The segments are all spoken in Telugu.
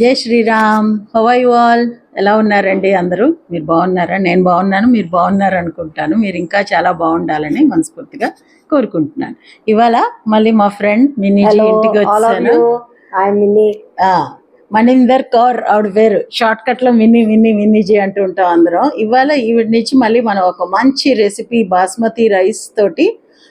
జై శ్రీరామ్. హవై ఆల్ ఎలా ఉన్నారండి అందరూ? మీరు బాగున్నారా? నేను బాగున్నాను మీరు బాగున్నారు అనుకుంటాను. మీరు ఇంకా చాలా బాగుండాలని మనస్ఫూర్తిగా కోరుకుంటున్నాను. ఇవాళ మళ్ళీ మా ఫ్రెండ్ మినీ ఇంటికి వచ్చాను. మణిందర్ కౌర్ ఆవిడ వేరు షార్ట్ కట్లో మినీ మినీ మిన్నీజీ అంటూ ఉంటాం అందరం. ఇవాళ ఈవిడ నుంచి మళ్ళీ మనం ఒక మంచి రెసిపీ బాస్మతి రైస్ తోటి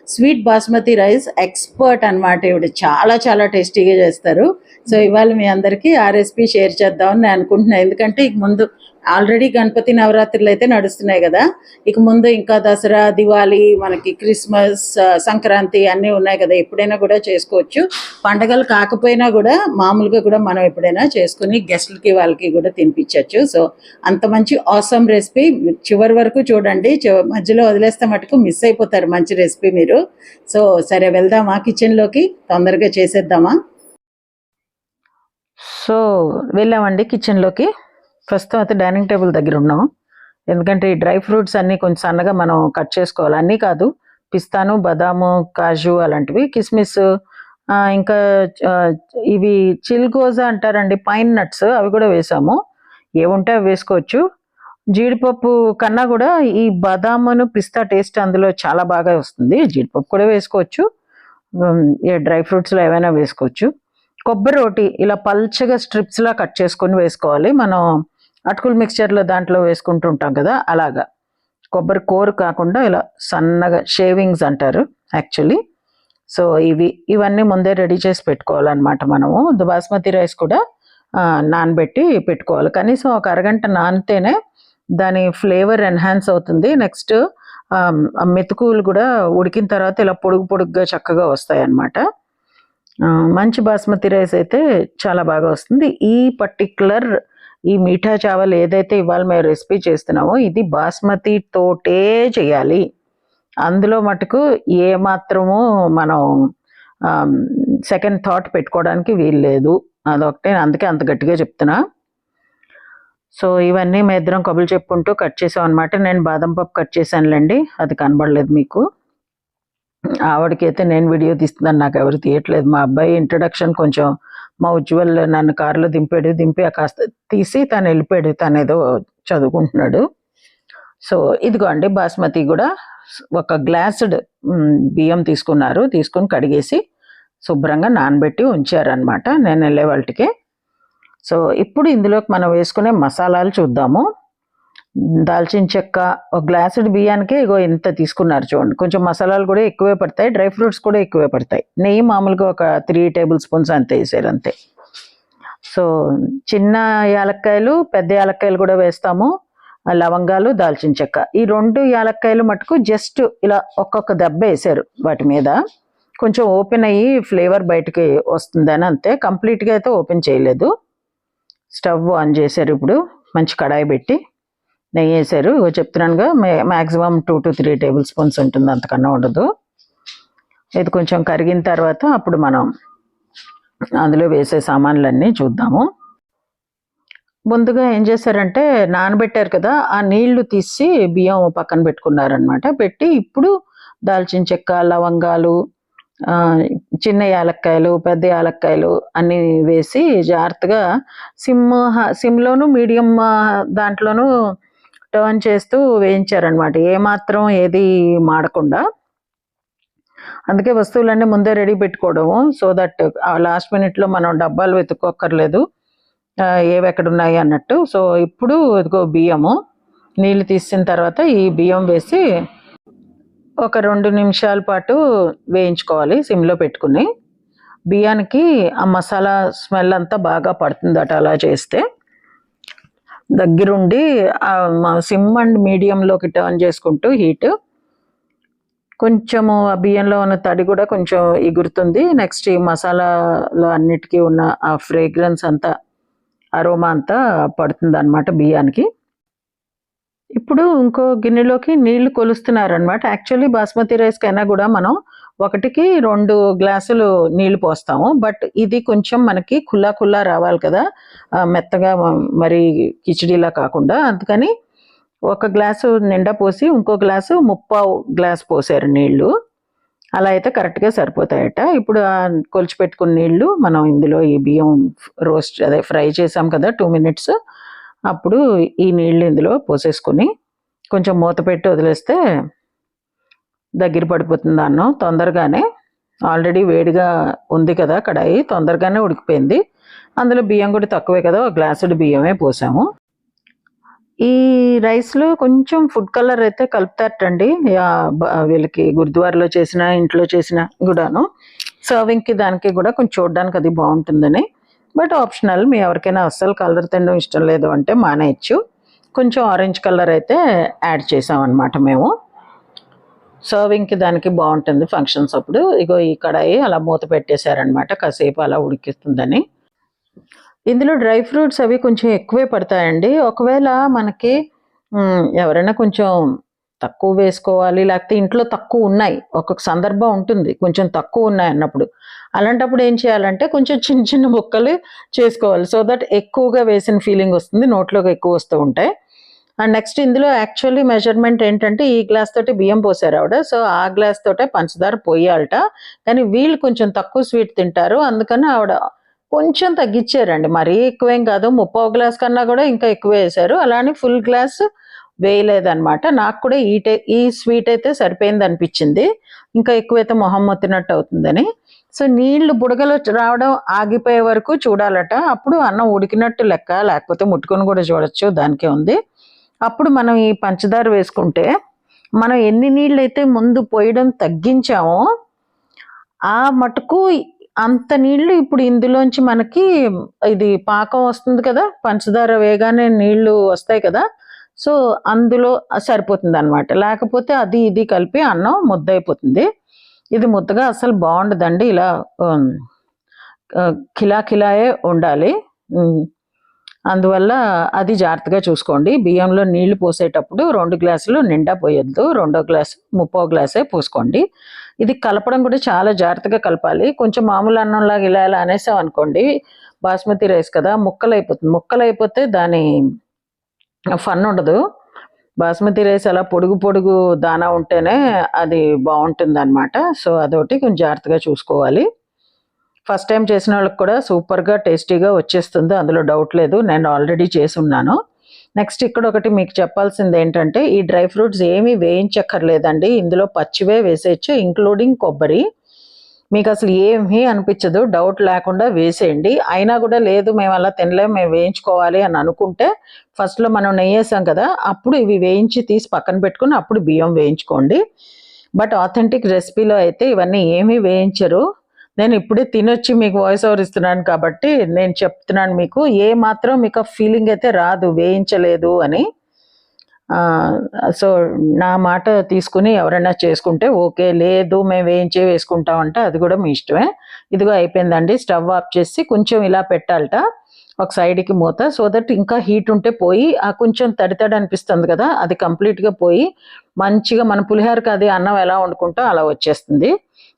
స్వీట్ బాస్మతి రైస్ ఎక్స్పర్ట్ అన్నమాట ఇవి చాలా చాలా టేస్టీగా చేస్తారు. సో ఇవాళ మీ అందరికీ ఆ రెసిపీ షేర్ చేద్దామని నేను అనుకుంటున్నాను ఎందుకంటే ఇక ముందు ఆల్రెడీ గణపతి నవరాత్రులు అయితే నడుస్తున్నాయి కదా. ఇక ముందు ఇంకా దసరా దివాళీ మనకి క్రిస్మస్ సంక్రాంతి అన్నీ ఉన్నాయి కదా. ఎప్పుడైనా కూడా చేసుకోవచ్చు. పండగలు కాకపోయినా కూడా మామూలుగా కూడా మనం ఎప్పుడైనా చేసుకుని గెస్ట్లకి వాళ్ళకి కూడా తినిపించవచ్చు. సో అంత మంచి ఆసమ్ రెసిపీ చివరి వరకు చూడండి. మధ్యలో వదిలేస్తే మటుకు మిస్ అయిపోతారు మంచి రెసిపీ మీరు. సో సరే వెళ్దామా కిచెన్లోకి తొందరగా చేసేద్దామా? సో వెళ్ళామండి కిచెన్లోకి ప్రస్తుతం అయితే డైనింగ్ టేబుల్ దగ్గర ఉన్నాం. ఎందుకంటే ఈ డ్రై ఫ్రూట్స్ అన్నీ కొంచెం సన్నగా మనం కట్ చేసుకోవాలి. అన్నీ కాదు పిస్తాను బదాము కాజు అలాంటివి కిస్మిస్ ఇంకా ఇవి చిల్గోజా అంటారండి పైన్ నట్స్ అవి కూడా వేసాము. ఏముంటే అవి వేసుకోవచ్చు. జీడిపప్పు కన్నా కూడా ఈ బాదామును పిస్తా టేస్ట్ అందులో చాలా బాగా వస్తుంది. జీడిపప్పు కూడా వేసుకోవచ్చు. ఏ డ్రై ఫ్రూట్స్లో ఏవైనా వేసుకోవచ్చు. కొబ్బరి రోటి ఇలా పల్చగా స్ట్రిప్స్లా కట్ చేసుకొని వేసుకోవాలి. మనం అటుకులు మిక్చర్లో దాంట్లో వేసుకుంటూ ఉంటాం కదా అలాగా. కొబ్బరి కోరు కాకుండా ఇలా సన్నగా షేవింగ్స్ అంటారు యాక్చువల్లీ. సో ఇవి ఇవన్నీ ముందే రెడీ చేసి పెట్టుకోవాలన్నమాట మనము. ద బాస్మతి రైస్ కూడా నానబెట్టి పెట్టుకోవాలి. కనీసం ఒక అరగంట నానితేనే దాని ఫ్లేవర్ ఎన్హాన్స్ అవుతుంది. నెక్స్ట్ మెతుకులు కూడా ఉడికిన తర్వాత ఇలా పొడుగు పొడుగ్గా చక్కగా వస్తాయి అన్నమాట మంచి బాస్మతి రైస్ అయితే చాలా బాగా వస్తుంది. ఈ పర్టిక్యులర్ ఈ మీఠా చావల్ ఏదైతే ఇవాళ మేము రెసిపీ చేస్తున్నామో ఇది బాస్మతి తోటే చేయాలి. అందులో మటుకు ఏ మాత్రము మనం సెకండ్ థాట్ పెట్టుకోవడానికి వీలు లేదు అదొకటే అందుకే అంత గట్టిగా చెప్తున్నా. సో ఇవన్నీ మేము ఇద్దరం కబులు చెప్పుకుంటూ కట్ చేసాం అనమాట నేను బాదం పప్పు కట్ చేశానులేండి. అది కనబడలేదు మీకు. ఆవిడకి అయితే నేను వీడియో తీస్తున్నాను నాకు ఎవరు తీయట్లేదు. మా అబ్బాయి ఇంట్రడక్షన్ కొంచెం మా ఉజ్వల్ నన్ను కారులో దింపాడు దింపి కాస్త తీసి తను వెళ్ళిపోయాడు. తను ఏదో చదువుకుంటున్నాడు. సో ఇదిగో అండి బాస్మతి కూడా ఒక గ్లాసుడ్ బియ్యం తీసుకున్నారు. తీసుకొని కడిగేసి శుభ్రంగా నానబెట్టి ఉంచారనమాట నేను వెళ్ళే వాళ్ళకి. సో ఇప్పుడు ఇందులోకి మనం వేసుకునే మసాలాలు చూద్దాము. దాల్చిన చెక్క ఒక గ్లాసుడ్ బియ్యానికి ఇగో ఇంత తీసుకున్నారు చూడండి. కొంచెం మసాలాలు కూడా ఎక్కువే పడతాయి డ్రై ఫ్రూట్స్ కూడా ఎక్కువే పడతాయి. నెయ్యి మామూలుగా ఒక త్రీ టేబుల్ స్పూన్స్ అంతే వేసారు అంతే. సో చిన్న యాలక్కాయలు పెద్ద యాలక్కాయలు కూడా వేస్తాము. లవంగాలు దాల్చిన చెక్క. ఈ రెండు యాలక్కాయలు మటుకు జస్ట్ ఇలా ఒక్కొక్క దెబ్బ వేసారు వాటి మీద. కొంచెం ఓపెన్ అయ్యి ఫ్లేవర్ బయటకి వస్తుందని అంతే. కంప్లీట్గా అయితే ఓపెన్ చేయలేదు. స్టవ్ ఆన్ చేశారు ఇప్పుడు. మంచి కడాయి పెట్టి. నెయ్యి వేసారు ఇగో చెప్తున్నానుగా maximum two to three tablespoons ఉంటుంది అంతకన్నా ఉండదు. ఇది కొంచెం కరిగిన తర్వాత అప్పుడు మనం అందులో వేసే సామాన్లన్నీ చూద్దాము. ముందుగా ఏం చేశారంటే నానబెట్టారు కదా ఆ నీళ్ళు తీసి బియ్యం పక్కన పెట్టుకున్నారనమాట పెట్టి ఇప్పుడు దాల్చిన చెక్క లవంగాలు చిన్న యాలక్కాయలు పెద్ద యాలక్కాయలు అన్నీ వేసి జాగ్రత్తగా సిమ్ సిమ్లోను మీడియం దాంట్లోనూ టర్న్ చేస్తూ వేయించారనమాట ఏమాత్రం ఏది మాడకుండా. అందుకే వస్తువులన్నీ ముందే రెడీ పెట్టుకోవడము. సో దట్ లాస్ట్ మినిట్లో మనం డబ్బాలు వెతుక్కోక్కర్లేదు. ఏవి ఎక్కడ ఉన్నాయి అన్నట్టు. సో ఇప్పుడు ఇదిగో బియ్యము. నీళ్ళు తీసిన తర్వాత ఈ బియ్యం వేసి ఒక రెండు నిమిషాల పాటు వేయించుకోవాలి సిమ్లో పెట్టుకుని. బియ్యానికి ఆ మసాలా స్మెల్ అంతా బాగా పడుతుందట అలా చేస్తే. దగ్గరుండి సిమ్ అండ్ మీడియంలోకి టర్న్ చేసుకుంటూ హీట్. కొంచెము ఆ బియ్యంలో ఉన్న తడి కూడా కొంచెం ఎగురుతుంది. నెక్స్ట్ ఈ మసాలాలో అన్నిటికీ ఉన్న ఆ ఫ్రేగ్రెన్స్ అంతా అరోమా అంతా పడుతుంది అనమాట బియ్యానికి. ఇప్పుడు ఇంకో గిన్నెలోకి నీళ్ళు కొలుస్తున్నారనమాట యాక్చువల్లీ బాస్మతి రైస్ కైనా కూడా మనం ఒకటికి రెండు గ్లాసులు నీళ్ళు పోస్తాము. బట్ ఇది కొంచెం మనకి కుల్లా కుల్లా రావాలి కదా. మెత్తగా మరి కిచిడీలా కాకుండా. అందుకని ఒక గ్లాసు నిండా పోసి ఇంకో గ్లాసు ముప్పావు గ్లాస్ పోసారు నీళ్ళు. అలా అయితే కరెక్ట్గా సరిపోతాయట. ఇప్పుడు ఆ కొలిచి పెట్టుకున్న నీళ్ళు మనం ఇందులో ఈ బియ్యం రోస్ట్ అదే ఫ్రై చేసాం కదా టూ మినిట్స్. అప్పుడు ఈ నీళ్ళు ఇందులో పోసేసుకొని కొంచెం మూత పెట్టి వదిలేస్తే దగ్గర పడిపోతుంది అన్నం తొందరగానే. ఆల్రెడీ వేడిగా ఉంది కదా కడాయి తొందరగానే ఉడికిపోయింది. అందులో బియ్యం కూడా తక్కువే కదా ఒక గ్లాసుడు బియ్యమే పోసాము. ఈ రైస్లో కొంచెం ఫుడ్ కలర్ అయితే కలుపుతారటండి. వీళ్ళకి గురుద్వారలో చేసిన ఇంట్లో చేసిన కూడాను. సర్వింగ్కి దానికి కూడా కొంచెం చూడడానికి అది బాగుంటుందని. బట్ ఆప్షనల్ మీ ఎవరికైనా అస్సలు కలర్ తినడం ఇష్టం లేదు అంటే మానేయచ్చు. కొంచెం ఆరెంజ్ కలర్ అయితే యాడ్ చేసామన్నమాట మేము. సర్వింగ్కి దానికి బాగుంటుంది ఫంక్షన్స్ అప్పుడు. ఇగో ఈ కడాయి అలా మూత పెట్టేశారనమాట. కాసేపు అలా ఉడికిస్తుందని. ఇందులో డ్రై ఫ్రూట్స్ అవి కొంచెం ఎక్కువే పడతాయండి. ఒకవేళ మనకి ఎవరైనా కొంచెం తక్కువ వేసుకోవాలి లేకపోతే ఇంట్లో తక్కువ ఉన్నాయి. ఒక్కొక్క సందర్భం ఉంటుంది. కొంచెం తక్కువ ఉన్నాయి అన్నప్పుడు. అలాంటప్పుడు ఏం చేయాలంటే కొంచెం చిన్న చిన్న ముక్కలు చేసుకోవాలి. సో దట్ ఎక్కువగా వేసిన ఫీలింగ్ వస్తుంది. నోట్లోకి ఎక్కువ వస్తూ ఉంటాయి. అండ్ నెక్స్ట్ ఇందులో యాక్చువల్లీ మెజర్మెంట్ ఏంటంటే ఈ గ్లాస్ తోటి బియ్యం పోసారు ఆవిడ. సో ఆ గ్లాస్ తోటే పంచదార పోయాలట. కానీ వీళ్ళు కొంచెం తక్కువ స్వీట్ తింటారు. అందుకని ఆవిడ కొంచెం తగ్గించారండి మరీ ఎక్కువేం కాదు. ముప్పై గ్లాస్ కన్నా కూడా ఇంకా ఎక్కువ వేశారు అలానే ఫుల్ గ్లాస్ వేయలేదన్నమాట. నాకు కూడా ఈ టై ఈ స్వీట్ అయితే సరిపోయింది అనిపించింది. ఇంకా ఎక్కువైతే మొహం మొత్తినట్టు అవుతుందని. సో నీళ్ళు బుడగలు రావడం ఆగిపోయే వరకు చూడాలట. అప్పుడు అన్నం ఉడికినట్టు లెక్క లేకపోతే ముట్టుకొని కూడా చూడొచ్చు. దానికే ఉంది. అప్పుడు మనం ఈ పంచదార వేసుకుంటే మనం ఎన్ని నీళ్ళు అయితే ముందు పోయడం తగ్గించామో ఆ మటుకు అంత నీళ్ళు ఇప్పుడు ఇందులోంచి మనకి ఇది పాకం వస్తుంది కదా పంచదార వేగానే నీళ్ళు వస్తాయి కదా సో అందులో సరిపోతుంది అనమాట లేకపోతే అది ఇది కలిపి అన్నం ముద్ద అయిపోతుంది ఇది ముద్దగా అసలు బాగుండదండి. ఇలా కిలా కిలాయే ఉండాలి. అందువల్ల అది జాగ్రత్తగా చూసుకోండి. బియ్యంలో నీళ్ళు పోసేటప్పుడు రెండు గ్లాసులు నిండా పోయొద్దు. రెండో గ్లాసు ముప్పో గ్లాసే పోసుకోండి. ఇది కలపడం కూడా చాలా జాగ్రత్తగా కలపాలి. కొంచెం మామూలు అన్నంలాగా ఇలా ఇలా అనేసాం అనుకోండి బాస్మతి రైస్ కదా ముక్కలు అయిపోతుంది ముక్కలు అయిపోతే దాని ఫన్ ఉండదు. బాస్మతి రైస్ అలా పొడుగు పొడుగు దానా ఉంటేనే అది బాగుంటుంది అనమాట సో అదొకటి కొంచెం జాగ్రత్తగా చూసుకోవాలి. ఫస్ట్ టైం చేసిన వాళ్ళకి కూడా సూపర్గా టేస్టీగా వచ్చేస్తుంది. అందులో డౌట్ లేదు. నేను ఆల్రెడీ చేసి ఉన్నాను. నెక్స్ట్ ఇక్కడ ఒకటి మీకు చెప్పాల్సింది ఏంటంటే ఈ డ్రై ఫ్రూట్స్ ఏమీ వేయించక్కర్లేదండి. ఇందులో పచ్చివే వేసేయచ్చు ఇంక్లూడింగ్ కొబ్బరి. మీకు అసలు ఏమీ అనిపించదు. డౌట్ లేకుండా వేసేయండి. అయినా కూడా లేదు మేము అలా తినలేము మేము వేయించుకోవాలి అని అనుకుంటే ఫస్ట్లో మనం నెయ్యేసాం కదా అప్పుడు ఇవి వేయించి తీసి పక్కన పెట్టుకుని అప్పుడు బియ్యం వేయించుకోండి. బట్ ఆథెంటిక్ రెసిపీలో అయితే ఇవన్నీ ఏమీ వేయించరు. నేను ఇప్పుడే తినొచ్చి మీకు వాయిస్ ఓవర్ ఇస్తున్నాను కాబట్టి నేను చెప్తున్నాను మీకు ఏ మాత్రం మీకు ఆ ఫీలింగ్ అయితే రాదు వేయించలేదు అని. సో నా మాట తీసుకుని ఎవరైనా చేసుకుంటే ఓకే లేదు మేము వేయించే వేసుకుంటామంటే అది కూడా మీ ఇష్టమే. ఇదిగో అయిపోయిందండి స్టవ్ ఆఫ్ చేసి కొంచెం ఇలా పెట్టాలట ఒక సైడ్కి మూత సో దట్ ఇంకా హీట్ ఉంటే పోయి ఆ కొంచెం తడి తడి అనిపిస్తుంది కదా అది కంప్లీట్గా పోయి మంచిగా మన పులిహోరకి అది అన్నం ఎలా వండుకుంటాం అలా వచ్చేస్తుంది.